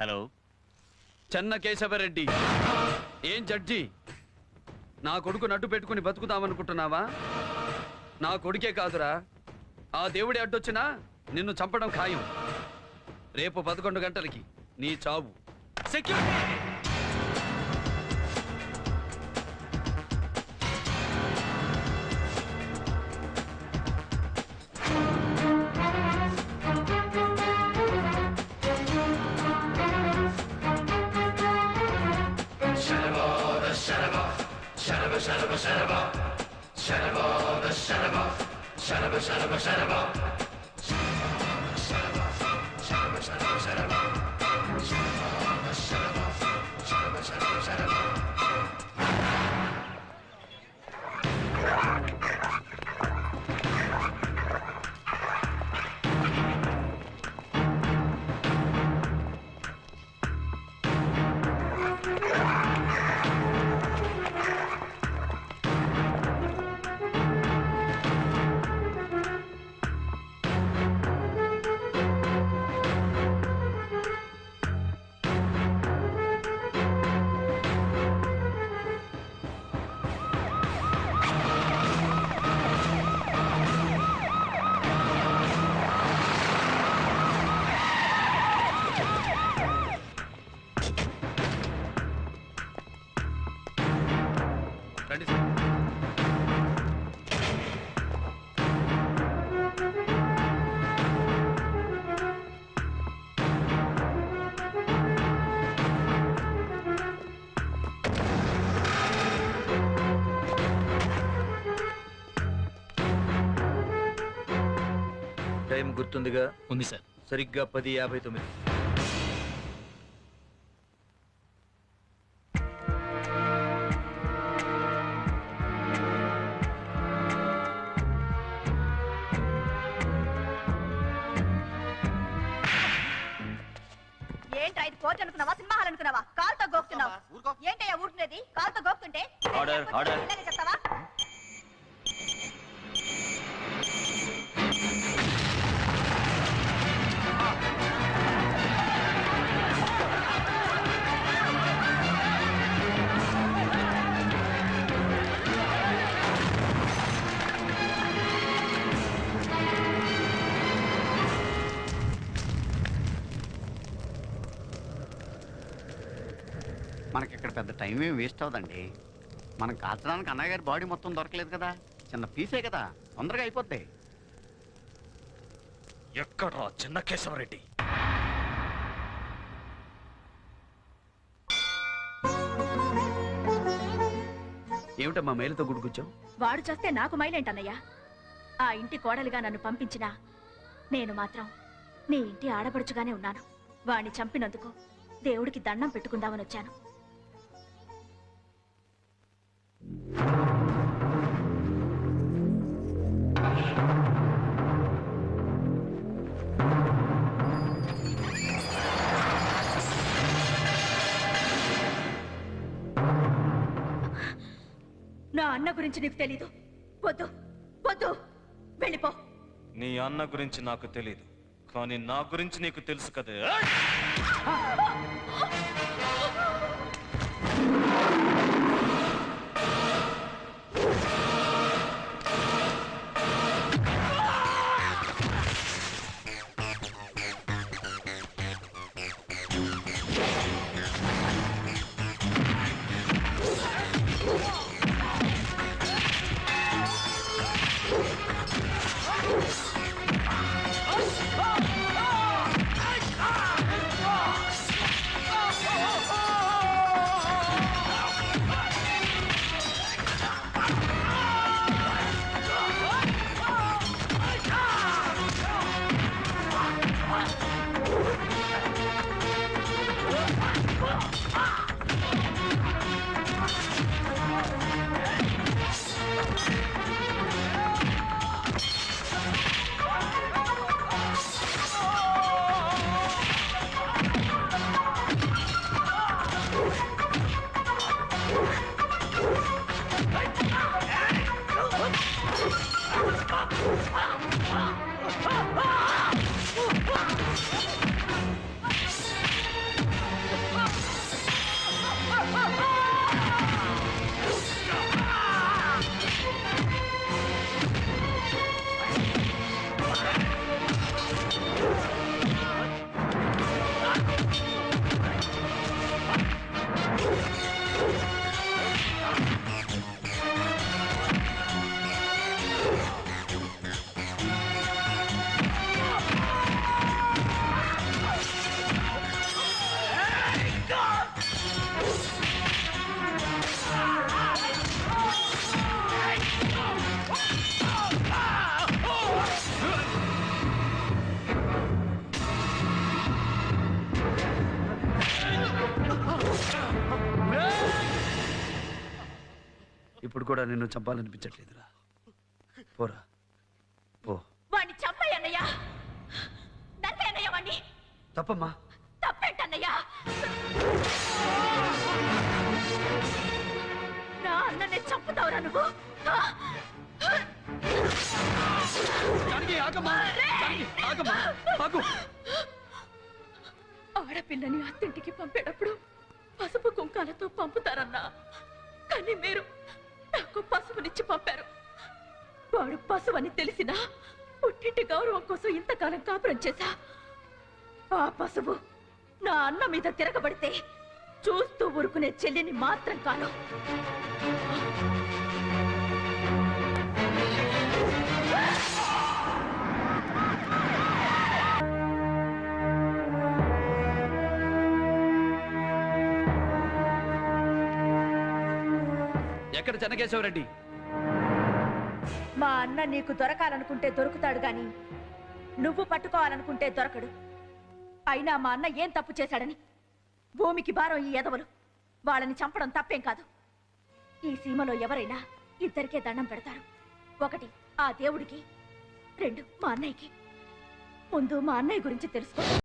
Hello. చెన్న కేశవరెడ్డి. ఏం judge? నా కొడుకు నడ్డు పెట్టుకుని బతుకుతామనుకుంటున్నావా నా కొడుకే కాదురా. ఆ దేవుడి అడ్డొచ్చినా నిన్ను చంపడం ఖాయం. రేపు పదకొండు గంటలకి నీ చావు. Security shanaba shanaba shanaba shanaba shanaba shanaba shanaba రండి సార్. టైం గుర్తుందిగా? ఉంది సార్. సరిగ్గా పది యాభై తొమ్మిది. ఏంట్రా ఇది కోర్టు అనుకున్నావా? సినిమా హాల్ అనుకున్నావా? కాలుతో గోకుతున్నావా. ఏంటయ్యా ఊరుకునేది? కాలుతో గోకుతుంటే? Order. ఇలాగే చెప్తావా మనకి ఇక్కడ పెద్ద టైం ఏం వేస్ట్ అవదండి మనం కాల్చడానికి అన్నయ్య గారి బాడీ మొత్తం దొరకలేదు కదా. చిన్న పీసే కదా. తొందరగా అయిపోద్ది. ఎక్కడ్రా చిన్న కేశవరెడ్డి? ఏమిటమ్మా మేలుతో గుడికొచ్చావు? వాడు చేస్తే నాకు మైలేంటన్నయ్యా? ఆ ఇంటి కోడలిగా నన్ను పంపించినా నేను మాత్రం నీ ఇంటి ఆడపడుచుగానే ఉన్నాను. వాణ్ణి చంపినందుకు దేవుడికి దండం పెట్టుకుందామని వచ్చాను నా అన్న గురించి నీకు తెలీదు. వద్దు వద్దు. వెళ్ళిపో. నీ అన్న గురించి నాకు తెలీదు. కానీ నా గురించి నీకు తెలుసు కదా. ఆ! ఇప్పుడు కూడా నిన్ను చంపాలనిపించట్లేదురా. పోరా. పో. వాణ్ణి చంపయ్యన్నయ్యా నన్నేనయ్య వాణ్ణి. తప్పమ్మా. తప్పేంటన్నయ్యా నా అన్ననే చంపుతావురా నువ్వు. ఆ? జానకి, ఆగమ్మా! జానకి, ఆగమ్మా! ఆగు! ఆడపిల్లని అత్తింటికి పంపేటప్పుడు పసుపు కుంకాలతో పంపుతారన్నా. కానీ మీరు నాకు పసుపునిచ్చి పంపారు. వాడు పశువు అని తెలిసినా పుట్టింటి గౌరవం కోసం ఇంతకాలం కాపురం చేశా. ఆ పశువు నా అన్న మీద తిరగబడితే చూస్తూ ఊరుకునే చెల్లిని మాత్రం కాను. ఎక్కడ చెన్నకేశవరెడ్డి మా అన్న నీకు దొరకాలనుకుంటే దొరుకుతాడు గాని నువ్వు పట్టుకోవాలనుకుంటే దొరకడు. అయినా మా అన్న ఏం తప్పు చేశాడని? భూమికి భారం ఈ ఎదవలు. వాళ్ళని చంపడం తప్పేం కాదు. ఈ సీమలో ఎవరైనా ఇద్దరికే దండం పెడతారు. ఒకటి ఆ దేవుడికి రెండు మా అన్నయ్యకి. ముందు మా అన్నయ్య గురించి తెలుసుకో.